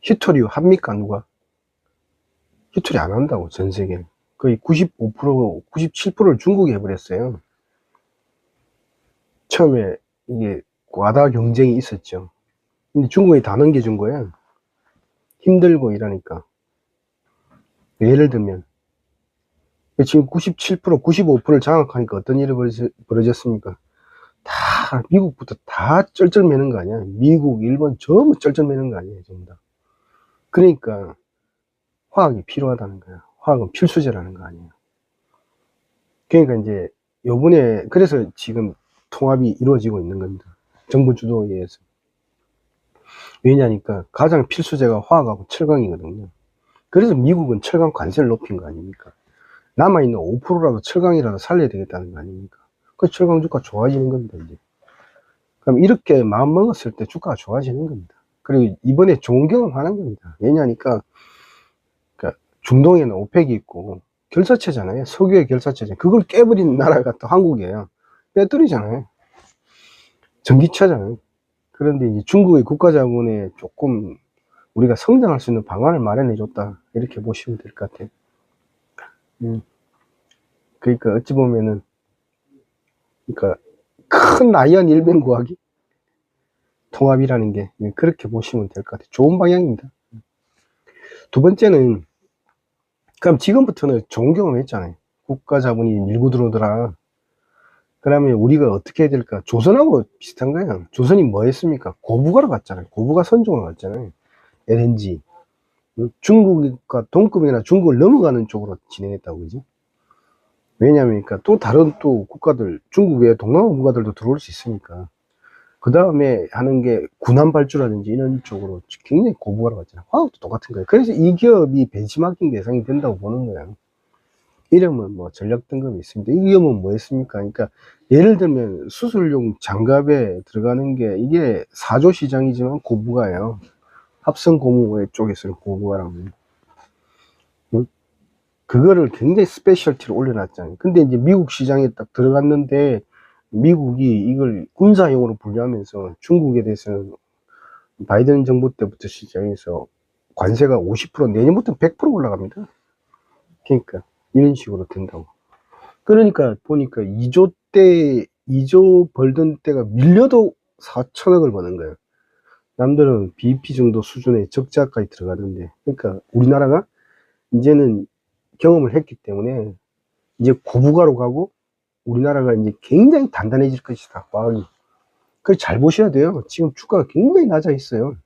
히토리 합니까 누가? 히토리 안 한다고 전 세계 거의 95% 97%를 중국이 해버렸어요. 처음에 이게 과다 경쟁이 있었죠. 근데 중국이 다 넘겨준 거야. 힘들고 이러니까. 예를 들면 지금 97% 95%를 장악하니까 어떤 일이 벌어졌습니까? 다 미국부터 다 쩔쩔매는 거 아니야? 미국, 일본 전부 쩔쩔매는 거 아니에요, 전부 다. 그러니까 화학이 필요하다는 거야. 화학은 필수제라는 거 아니에요. 그러니까 이제 요번에 그래서 지금 통합이 이루어지고 있는 겁니다. 정부 주도에 의해서. 왜냐니까 가장 필수제가 화학하고 철강이거든요. 그래서 미국은 철강 관세를 높인 거 아닙니까? 남아있는 5%라도 철강이라도 살려야 되겠다는 거 아닙니까? 그 철강 주가 좋아지는 겁니다, 이제. 그럼 이렇게 마음 먹었을 때 주가가 좋아지는 겁니다. 그리고 이번에 좋은 경험 하는 겁니다. 왜냐니까, 그러니까 중동에는 오펙이 있고, 결사체잖아요. 석유의 결사체잖아요. 그걸 깨버린 나라가 또 한국이에요. 빼뜨리잖아요. 전기차잖아요. 그런데 이제 중국의 국가 자본에 조금 우리가 성장할 수 있는 방안을 마련해 줬다. 이렇게 보시면 될 것 같아요. 음. 그러니까 어찌 보면은, 그러니까 큰 아이언 일변 구하기 통합이라는 게 그렇게 보시면 될 것 같아요. 좋은 방향입니다. 두 번째는 그럼 지금부터는 좋은 경험 했잖아요. 국가 자본이 밀고 들어오더라. 그러면 우리가 어떻게 해야 될까? 조선하고 비슷한 거예요. 조선이 뭐 했습니까? 고부가로 갔잖아요. 고부가 선종을 갔잖아요. LNG. 음, 중국과 동급이나 중국을 넘어가는 쪽으로 진행했다고 그지? 왜냐면 그러니까 또 다른 또 국가들 중국 외에 동남아 국가들도 들어올 수 있으니까 그 다음에 하는 게 군함 발주라든지 이런 쪽으로 굉장히 고부가로 갔잖아요. 화학도 똑같은 거예요. 그래서 이 기업이 벤치마킹 대상이 된다고 보는 거예요. 이름은 뭐 전략 등급이 있습니다. 이 기업은 뭐 했습니까? 그러니까 예를 들면 수술용 장갑에 들어가는 게 이게 사조 시장이지만 고부가예요. 합성 고무 쪽에서는 고부가라고. 응? 그거를 굉장히 스페셜티로 올려놨잖아요. 근데 이제 미국 시장에 딱 들어갔는데 미국이 이걸 군사용으로 분류하면서 중국에 대해서는 바이든 정부 때부터 시작해서 관세가 50% 내년부터 100% 올라갑니다. 그러니까 이런 식으로 된다고. 그러니까 보니까 2조 때 2조 벌던 때가 밀려도 4천억을 버는 거예요. 남들은 BP 정도 수준의 적자까지 들어가는데 그러니까 우리나라가 이제는 경험을 했기 때문에 이제 고부가로 가고 우리나라가 이제 굉장히 단단해질 것이다. 과학이. 그걸 잘 보셔야 돼요. 지금 주가가 굉장히 낮아 있어요